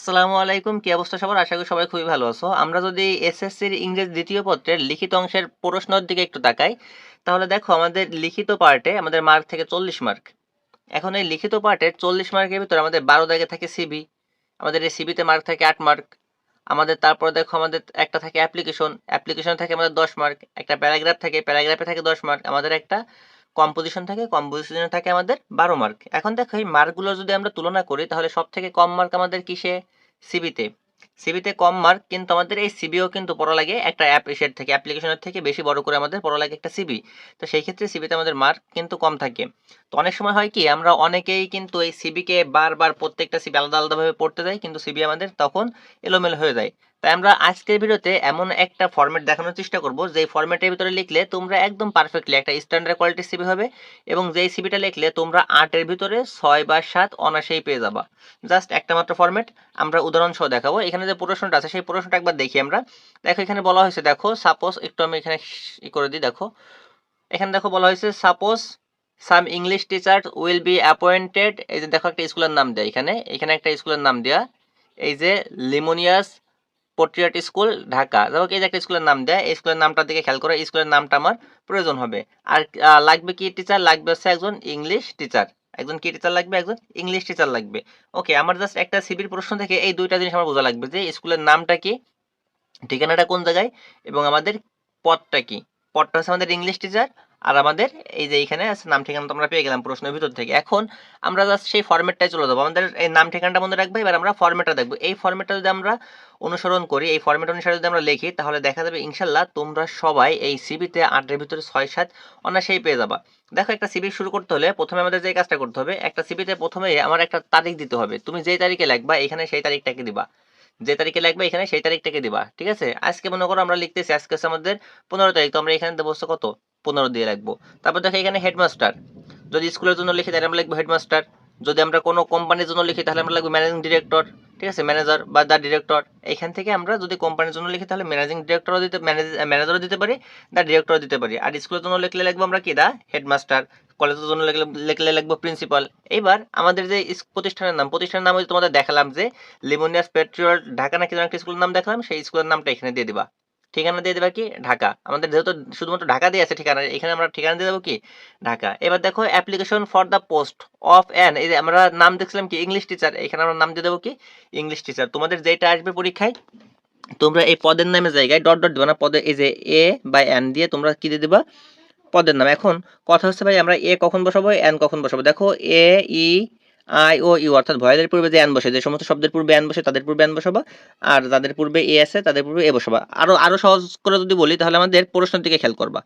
আসসালামু আলাইকুম। কি অবস্থা সবার? আশা করি সবাই খুবই ভালো আছো। আমরা যদি এসএসসির ইংরেজি দ্বিতীয় পত্রের লিখিত অংশের প্রশ্নর দিকে একটু তাকাই, তাহলে দেখো আমাদের লিখিত পার্টে আমাদের মার্ক থেকে চল্লিশ মার্ক এখন এই লিখিত পার্টের চল্লিশ মার্কের ভিতরে আমাদের বারো দাগে থাকে সিবি আমাদের এই সিবিতে মার্ক থাকে আট মার্ক আমাদের তারপর দেখো আমাদের একটা থাকে অ্যাপ্লিকেশন অ্যাপ্লিকেশন থাকে আমাদের দশ মার্ক একটা প্যারাগ্রাফ থাকে প্যারাগ্রাফে থাকে দশ মার্ক আমাদের একটা কম্পোজিশন থাকে কম্পোজিশনে থাকে আমাদের বারো মার্ক এখন দেখো, এই মার্কগুলো যদি আমরা তুলনা করি, তাহলে সব থেকে কম মার্ক আমাদের কিসে? সিবিতে সিবিতে কম মার্ক কিন্তু আমাদের এই সিবিও কিন্তু পড়া লাগে একটা অ্যাপ এসের থেকে অ্যাপ্লিকেশনের থেকে বেশি বড় করে আমাদের পড়া লাগে একটা সিবি তো সেই ক্ষেত্রে সিবিতে আমাদের মার্ক কিন্তু কম থাকে। তো অনেক সময় হয় কি, আমরা অনেকেই কিন্তু এই সিবিকে বারবার প্রত্যেকটা সিবি আলাদা আলাদাভাবে পড়তে যাই, কিন্তু সিবি আমাদের তখন এলোমেলো হয়ে যায়। তাই আমরা আজকের ভিডিওতে এমন একটা ফরম্যাট দেখানোর চেষ্টা করব, যেই ফরম্যাটের ভিতরে লিখলে তোমরা একদম পারফেক্টলি একটা স্ট্যান্ডার্ড কোয়ালিটির সিবি হবে এবং যেই সিবিটা লিখলে তোমরা আটের ভিতরে ছয় বা সাত অনাসেই পেয়ে যাবা। জাস্ট একটা মাত্র ফরম্যাট আমরা উদাহরণ সহ দেখাবো। এখানে যে প্রশ্নটা আছে, সেই প্রশ্নটা একবার দেখি আমরা। দেখো, এখানে বলা হয়েছে, দেখো সাপোজ একটু আমি এখানে করে দিই, দেখো। এখানে দেখো বলা হয়েছে suppose some English teacher will be appointed এই যে দেখো একটা স্কুলের নাম দেয় এখানে। এখানে একটা স্কুলের নাম দেওয়া এই যে লিমোনিয়াস পোট্রিয়াট স্কুল, ঢাকা। দেখো এই যে একটা স্কুলের নাম দেয়, এই স্কুলের নামটার দিকে খেয়াল করো স্কুলের নামটা আমার প্রয়োজন হবে। আর লাগবে কি টিচার লাগবে হচ্ছে একজন ইংলিশ টিচার একজন কি টিচার লাগবে? একজন ইংলিশ টিচার লাগবে। ওকে আমার জাস্ট একটা সিভির প্রশ্ন থেকে এই দুইটা জিনিস আমার বোঝা লাগবে যে স্কুলের নামটা কি, ঠিকানাটা কোন জায়গায়, এবং আমাদের পদটা কি? পদটা হচ্ছে আমাদের ইংলিশ টিচার আর আমাদের এই যে এখানে নাম ঠিকানা তো আমরা পেয়ে গেলাম প্রশ্নের ভিতর থেকে। এখন আমরা জাস্ট সেই ফরম্যাটটাই চলে যাব। আমাদের এই নাম ঠিকানাটা মনে রাখব, এবার আমরা ফরম্যাটটা দেখব। এই ফরম্যাটটা যদি আমরা অনুসরণ করি, এই ফরম্যাট অনুসারে যদি আমরা লিখি, তাহলে দেখা যাবে ইনশাল্লাহ তোমরা সবাই এই সিবিতে আটের ভিতরে ছয়, সাত অনায়াসেই পেয়ে যাবা। দেখো একটা সিবি শুরু করতে হলে প্রথমে আমাদের যে কাজটা করতে হবে, একটা সিবিতে প্রথমে আমার একটা তারিখ দিতে হবে। তুমি যেই তারিখে লিখবা, এখানে সেই তারিখটাকে দিবা। যে তারিখে লাগবে এখানে সেই তারিখটাকে দিবা। ঠিক আছে? আজকে মনে করো আমরা লিখতেছি, আজকে আমাদের পনেরো তারিখ, তো আমরা এখানে দেবো কত? পনেরো দিয়ে রাখব। তারপর দেখো এখানে হেডমাস্টার যদি স্কুলের জন্য লিখি, তাহলে আমরা লিখব হেডমাস্টার যদি আমরা কোনো কোম্পানির জন্য লিখি, তাহলে আমরা লিখব ম্যানেজিং ডিরেক্টর ঠিক আছে? ম্যানেজার বা দ্য ডিরেক্টর এখান থেকে আমরা যদি কোম্পানির জন্য লিখি, তাহলে ম্যানেজিং ডিরেক্টরও দিতে ম্যানেজারও দিতে পারি দ্য ডিরেক্টরও দিতে পারি। আর স্কুলের জন্য লিখলে লিখব আমরা কি? দা হেডমাস্টার কলেজের জন্য লিখলে লিখলে লিখব প্রিন্সিপাল এবার আমাদের যে প্রতিষ্ঠানের নাম প্রতিষ্ঠানের নাম তোমাদের দেখালাম যে লিমোনিয়াস পেট্রোল ঢাকা নাকি যেন একটা স্কুলের নাম দেখালাম, সেই স্কুলের নামটা এখানে দিয়ে দিবা। ঠিকানা দিয়ে দেবা কি? ঢাকা। আমাদের যেহেতু শুধুমাত্র ঢাকা দিয়ে আছে ঠিকানা, এখানে আমরা ঠিকানা দিয়ে দেবো কি? ঢাকা। এবার দেখো application for the post of an এই যে আমরা নাম দেখছিলাম কি? ইংলিশ টিচার এখানে আমরা নাম দিয়ে দেবো কি? ইংলিশ টিচার তোমাদের যেটা আসবে পরীক্ষায়, তোমরা এই পদের নামের জায়গায় ডট ডট দিবা না? পদে এই যে এ বা এন দিয়ে তোমরা কি দিয়ে দিবা? পদের নাম। এখন কথা হচ্ছে ভাই, আমরা এ কখন বসাবো? এন কখন বসাবো? দেখো A E I, O, U অর্থাৎ ভয়েলের পূর্বে যে অ্যান বসে, যে সমস্ত শব্দের পূর্বে অ্যান বসে, তাদের পূর্বে অ্যান বসাবা, আর যাদের পূর্বে এ আছে, তাদের পূর্বে এ বসাবা। আরও আরও সহজ করে যদি বলি, তাহলে আমাদের প্রশ্নের দিকে খেয়াল করবা।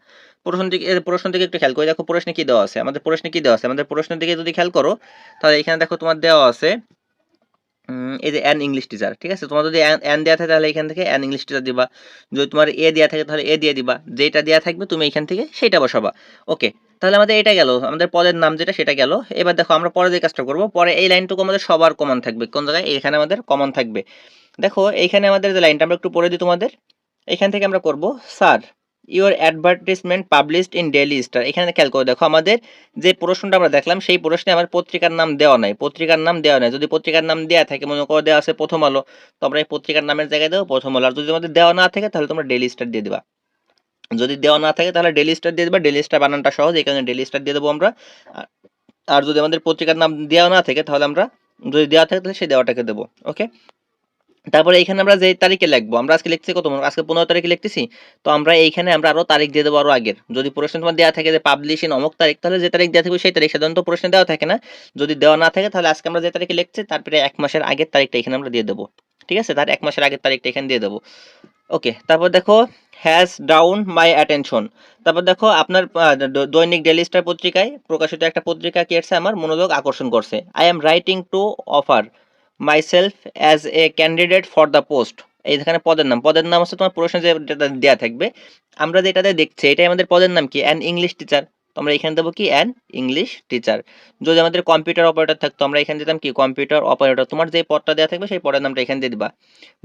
প্রশ্ন দিকে প্রশ্ন দিকে একটু খেয়াল করে দেখো, প্রশ্নে কী দেওয়া আছে? আমাদের প্রশ্নে কী দেওয়া আছে? আমাদের প্রশ্নের দিকে যদি খেয়াল করো, তাহলে এখানে দেখো তোমার দেওয়া আছে এই যে অ্যান ইংলিশ টিচার ঠিক আছে? তোমার যদি অ্যান দেওয়া থাকে তাহলে এখান থেকে অ্যান ইংলিশ টিচার দিবা। যদি তোমার এ দেওয়া থাকে তাহলে এ দিয়ে দিবা। যেটা দেওয়া থাকবে তুমি এখান থেকে সেটা বসাবা। ওকে তাহলে আমাদের এটা গেল। আমাদের পদের নাম যেটা সেটা গেল। এবার দেখো আমরা পরে যে কাজটা করব, পরে এই লাইনটুকু আমাদের সবার কমন থাকবে। কোন জায়গায়? এখানে আমাদের কমন থাকবে। দেখো এইখানে আমাদের যে লাইনটা আমরা একটু পড়ে দিই তোমাদের। এখান থেকে আমরা করব sir your advertisement published in Daily Star এখানে খেয়াল করে, দেখো আমাদের যে প্রশ্নটা আমরা দেখলাম, সেই প্রশ্নে আমার পত্রিকার নাম দেওয়া নাই। পত্রিকার নাম দেওয়া নাই। যদি পত্রিকার নাম দেওয়া থাকে, মনে করো দেওয়া আছে প্রথম আলো, তো আমরা এই পত্রিকার নামের জায়গায় দেবো প্রথম আলো। আর যদি আমাদের দেওয়া না থাকে, তাহলে তোমরা ডেইলি স্টার দিয়ে দিবা। যদি দেওয়া না থাকে, তাহলে ডেইলি স্টার দিয়ে দিবা। ডেলি স্টার বানানটা সহজ, এখানে ডেলি স্টার দিয়ে দেবো আমরা। আর যদি আমাদের পত্রিকার নাম দেওয়া না থাকে, তাহলে আমরা যদি দেওয়া থাকে, তাহলে সেই দেওয়াটাকে দেবো। ওকে তারপরে এইখানে আমরা যে তারিখে লিখব, আমরা আজকে লিখছি কত আজকে পনেরো তারিখে লিখতেছি। তো আমরা এইখানে আমরা আরও তারিখ দিয়ে দেবো আরও আগের। যদি প্রশ্ন তোমার দেওয়া থাকে যে পাবলিশ অমুক তারিখ, তাহলে যে তারিখ দেওয়া থাকবে সেই তারিখ সাধারণত প্রশ্নে দেওয়া থাকে না। যদি দেওয়া না থাকে, তাহলে আজকে আমরা যে তারিখে লিখছি, তারপরে এক মাসের আগের তারিখটা এখানে আমরা দিয়ে দেবো। ঠিক আছে? তার এক মাসের আগের তারিখটা এখানে দিয়ে দেবো। ওকে, তারপর দেখো হ্যাজ ডাউন মাই অ্যাটেনশন তারপর দেখো, আপনার দৈনিক ডেলি স্টার পত্রিকায় প্রকাশিত একটা পত্রিকা কি আমার? মনোযোগ আকর্ষণ করছে। I am writing to offer myself as a candidate for the post এইখানে পদের নাম পদের নাম হচ্ছে তোমার প্রশ্নে যে দেওয়া থাকবে। আমরা যেটাতে দেখছি, এটাই আমাদের পদের নাম কি? অ্যান ইংলিশ টিচার তো আমরা এখানে দেবো কি? অ্যান ইংলিশ টিচার যদি আমাদের কম্পিউটার অপারেটর থাকতো, আমরা এখানে দিতাম কি? কম্পিউটার অপারেটর তোমার যে পদটা দেওয়া থাকবে, সেই পদের নামটা এখানে দিয়ে দিবা।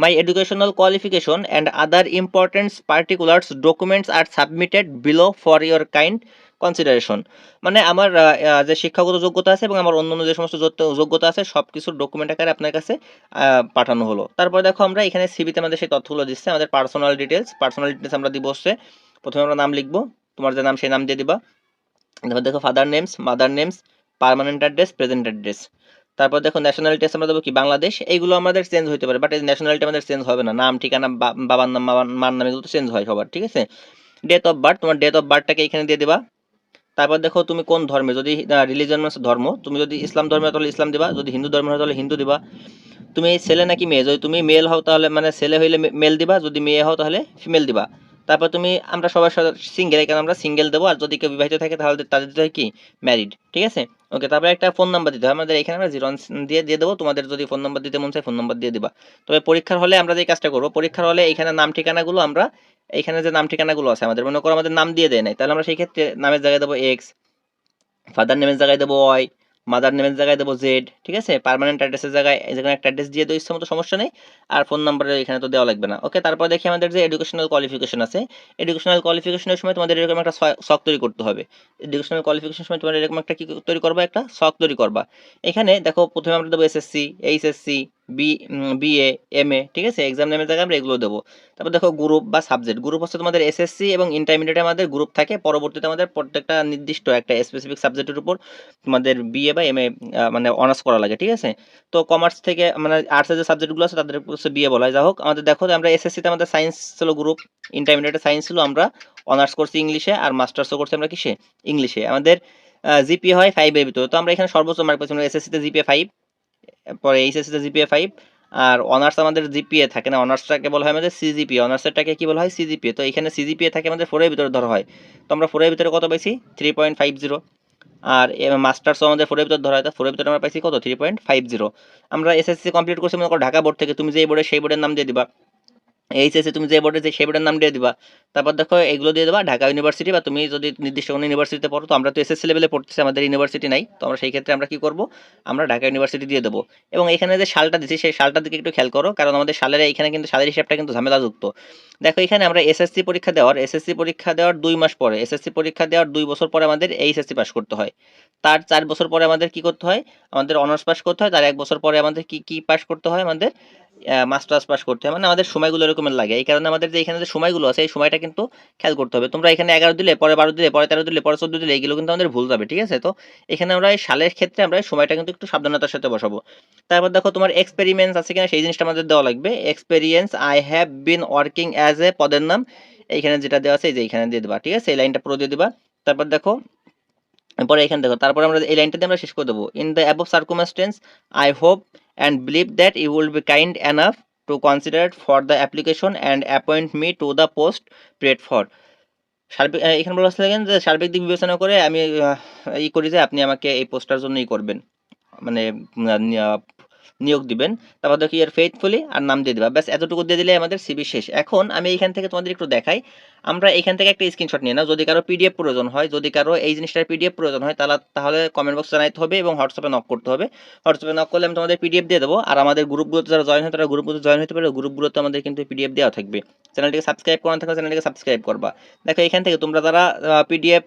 My educational qualification and other importants particulars documents are submitted below for your kind consideration মানে আমার যে শিক্ষাগত যোগ্যতা আছে এবং আমার অন্যান্য যে সমস্ত যোগ্যতা আছে সব কিছুর ডকুমেন্ট আকারে আপনার কাছে পাঠানো হলো। তারপরে দেখো আমরা এখানে সিবিতে আমাদের সেই তথ্যগুলো দিচ্ছে, আমাদের পার্সোনাল ডিটেলস পার্সোনাল ডিটেলস আমরা দিব হচ্ছে, প্রথমে আমরা নাম লিখব, তোমার যে নাম সেই নাম দিয়ে দিবা। তারপর দেখো father names mother names permanent address present address তারপর দেখো ন্যাশনালিটি আমরা দেবো কি, বাংলাদেশ। এইগুলো আমাদের চেঞ্জ হতে পারে বাট এই ন্যাশনালিটি আমাদের চেঞ্জ হবে না। নাম, ঠিকানা বাবার নাম মার নাম এগুলো তো চেঞ্জ হয় সবার, ঠিক আছে? ডেট অফ বার্থ তোমার ডেট অফ বার্থটাকে এখানে দিয়ে দিবা। তারপর দেখো তুমি কোন ধর্মে? যদি রিলিজন মানে ধর্ম, তুমি যদি ইসলাম ধর্মে তাহলে ইসলাম দিবা, যদি হিন্দু ধর্মে তাহলে হিন্দু দিবা। তুমি ছেলে নাকি মেয়ে? যদি তুমি মেল হও তাহলে মানে ছেলে হইলে মেল দিবা, যদি মেয়ে হও তাহলে ফিমেল দিবা। তারপর তুমি, আমরা সবার সাথে সিঙ্গেল এখানে আমরা সিঙ্গেল দেবো, আর যদি কেউ বিবাহিত থাকে তাহলে তাদের দিতে হয় কি? ম্যারিড ঠিক আছে? ওকে তারপরে একটা ফোন নাম্বার দিতে হয়। আমাদের এখানে আমরা জিরো দিয়ে দিয়ে দেবো, তোমাদের যদি ফোন নাম্বার দিতে মন চায় ফোন নাম্বার দিয়ে দিবা। তবে পরীক্ষার হলে আমরা যে কাজটা করব, পরীক্ষার হলে এখানে নাম ঠিকানাগুলো আমরা এখানে যে নাম ঠিকানাগুলো আছে, আমাদের মনে করো আমাদের নাম দিয়ে দেয় নাই, তাহলে আমরা সেই ক্ষেত্রে নামের জায়গায় দেবো এক্স ফাদার নেমের জায়গায় দেবো ওয়াই মাদার নেমের জায়গায় দেবো জেড ঠিক আছে? পারমানেন্ট অ্যাড্রেসের জায়গায় যেখানে একটা অ্যাড্রেস দিয়ে দেবো ইচ্ছে মতো সমস্যা নেই, আর ফোন নাম্বারে এখানে তো দেওয়া লাগবে না। ওকে তারপর দেখি আমাদের যে এডুকেশনাল কোয়ালিফিকেশন আছে এডুকেশনাল কোয়ালিফিকেশনের সময় তোমাদের এরকম একটা শখ তৈরি করতে হবে। এডুকেশনাল কোয়ালিফিকেশনের সময় তোমাদের এরকম একটা কি তৈরি করবা একটা? শখ তৈরি করবা। এখানে দেখো প্রথমে আমরা দেবো SSC HSC B BA M A ঠিক আছে? এক্সাম নেমে জায়গায় আমরা এগুলো দেবো। তারপর দেখো গ্রুপ বা সাবজেক্ট গ্রুপ হচ্ছে তোমাদের এসএসসি এবং ইন্টারমিডিয়েটে আমাদের গ্রুপ থাকে। পরবর্তীতে আমাদের প্রত্যেকটা নির্দিষ্ট একটা স্পেসিফিক সাবজেক্টের উপর তোমাদের বিএ বা এম এ মানে অনার্স করা লাগে, ঠিক আছে? তো কমার্স থেকে মানে আর্টসের যে সাবজেক্টগুলো আছে, তাদের হচ্ছে বিএ বলা হয় যা হোক, আমাদের দেখো আমরা এসএসসিতে আমাদের সায়েন্স ছিল গ্রুপ ইন্টারমিডিয়েটে সায়েন্স ছিল, আমরা অনার্স করছি ইংলিশে আর মাস্টার্সও করছি আমরা কিসে? ইংলিশে। আমাদের জিপিএ হয় ফাইভের ভিতরে। তো আমরা এখানে সর্বোচ্চ মার্ক আমরা এসএসসিতে জিপিএ ফাইভ পরে এইচএসসিতে জিপিএ ফাইভ আর অনার্স আমাদের জিপিএ থাকে না অনার্সটাকে বলা হয় আমাদের সিজিপিএ অনার্সেরটাকে কী বলা হয়? সিজিপিএ তো এখানে সিজিপিএ থাকে আমাদের ফোরের ভিতরে ধরা হয়। তো আমরা ফোরের ভিতরে কত পাইছি? থ্রি পয়েন্ট ফাইভ জিরো আর মাস্টার্সও আমাদের ফোরের ভিতরে ধরা হয়, তো ফোরের ভিতরে আমরা পাইছি কত? থ্রি পয়েন্ট ফাইভ জিরো আমরা এসএসসি কমপ্লিট করছি, মনে করো ঢাকা বোর্ড থেকে, তুমি যে বোর্ডে সেই বোর্ডের নাম দিয়ে দিবা। এইচএসসি তুমি যে বোর্ডে যে, সেই বোর্ডের নাম দিয়ে দিবা। তারপর দেখো, এগুলো দিয়ে দেবা, ঢাকা ইউনিভার্সিটি বা তুমি যদি নির্দিষ্ট কোনো ইউনিভার্সিটিতে পড়ো, তো আমরা তো এসএসসি লেভেলে পড়তেছি, আমাদের ইউনিভার্সিটি নাই। তো আমরা সেই ক্ষেত্রে আমরা কি করব? আমরা ঢাকা ইউনিভার্সিটি দিয়ে দেবো। এবং এখানে যে সালটা দিচ্ছি সেই সালটার দিকে একটু খেয়াল করো, কারণ আমাদের সালের এখানে কিন্তু, সালের হিসাবটা কিন্তু ঝামেলাযুক্ত। দেখো, এখানে আমরা এসএসসি পরীক্ষা দেওয়ার এসএসসি পরীক্ষা দেওয়ার দুই মাস পরে এসএসসি পরীক্ষা দেওয়ার দুই বছর পরে আমাদের এইচএসসি পাস করতে হয়। তার চার বছর পরে আমাদের কি করতে হয়? আমাদের অনার্স পাস করতে হয়, তার এক বছর পরে আমাদের কি কি পাস করতে হয়? আমাদের মাস্টার্স পাস করতে হয়। মানে আমাদের সময়গুলো এরকমের লাগে। এই কারণে আমাদের যে এখানে যে সময়গুলো আছে, এই সময়টা কিন্তু খেয়াল করতে হবে। তোমরা এখানে এগারো দিলে, পরে বারো দিলে, পরে তেরো দিলে, পরে চোদ্দ দিলে এইগুলো কিন্তু আমাদের ভুল যাবে, ঠিক আছে? তো এখানে আমরা এই সালের ক্ষেত্রে আমরা সময়টা কিন্তু একটু সাবধানতার সাথে বসাবো। তারপর দেখো, তোমার এক্সপেরিমেন্স আছে কিনা, সেই জিনিসটা আমাদের দেওয়া লাগবে। Experience I have been working as a পদের নাম। এইখানে যেটা দেওয়া আছে, এই যে এইখানে দিয়ে দেবা, ঠিক আছে? এই লাইনটা পুরো দিয়ে দিবা। তারপর দেখো পরে এখানে দেখো, তারপর আমরা এই লাইনটা দিয়ে আমরা শেষ করে দেবো। In the above circumstances I hope and believe that you will be kind enough to consider for the application and appoint me to the post prayed for সার্বিক এখানে বলা থাকেন যে সার্বিক দিক বিবেচনা করে আমি ই করি যে আপনি আমাকে এই পোস্টটার জন্য ই করবেন। মানে নিয়োগ দিবেন, তারপর দেখি এর ফেথফুলি আর নাম দিয়ে দিবা। ব্যাস, এতটুকু দিয়ে দিলে আমাদের সিবি শেষ। এখন আমি এইখান থেকে তোমাদের একটু দেখাই। আমরা এখান থেকে একটা স্ক্রিনশট নিয়ে নাও। যদি কারও পিডিএফ প্রয়োজন হয়, যদি কারও এই জিনিসটার পিডিএফ প্রয়োজন হয় তাহলে তাহলে কমেন্ট বক্স জানাইতে হবে এবং হোয়াটসঅ্যাপে নক করতে হবে। হোয়াটসঅ্যাপে নক করলে আমি তোমাদের পিডিএফ দিয়ে দেবো। আর আমাদের গ্রুপগুলোতে যারা জয়েন হয়, তারা গ্রুপগুলোতে জয়েন হতে পারে। গ্রুপগুলোতে আমাদের কিন্তু পিডিএফ দেওয়া থাকবে। চ্যানেলটিকে সাবস্ক্রাইব করা থাকলে চ্যানেলটিকে সাবস্ক্রাইব করবা। দেখো, এখান থেকে তোমরা যারা পিডিএফ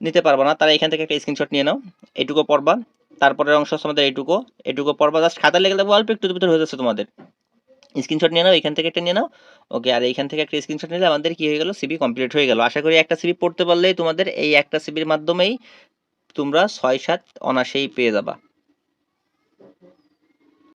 নিতে পারব না, তারা এখান থেকে একটা স্ক্রিনশট নিয়ে নাও। এইটুকু পড়বা। তারপরের অংশ হচ্ছে আমাদের এইটুকু। এইটুকু পরপর জাস্ট খাতা লেগে দেবো অল্প একটু ভিতরে হয়ে যাচ্ছে তোমাদের। স্ক্রিনশট নিয়ে নাও, এখান থেকে একটা নিয়ে নাও। ওকে আর এইখান থেকে একটা স্ক্রিনশট নিলে আমাদের কি হয়ে গেল? সিবি কমপ্লিট হয়ে গেল। আশা করি একটা সিবি পড়তে পারলেই তোমাদের এই একটা সিবির মাধ্যমেই তোমরা ছয় সাত অনাসেই পেয়ে যাবা।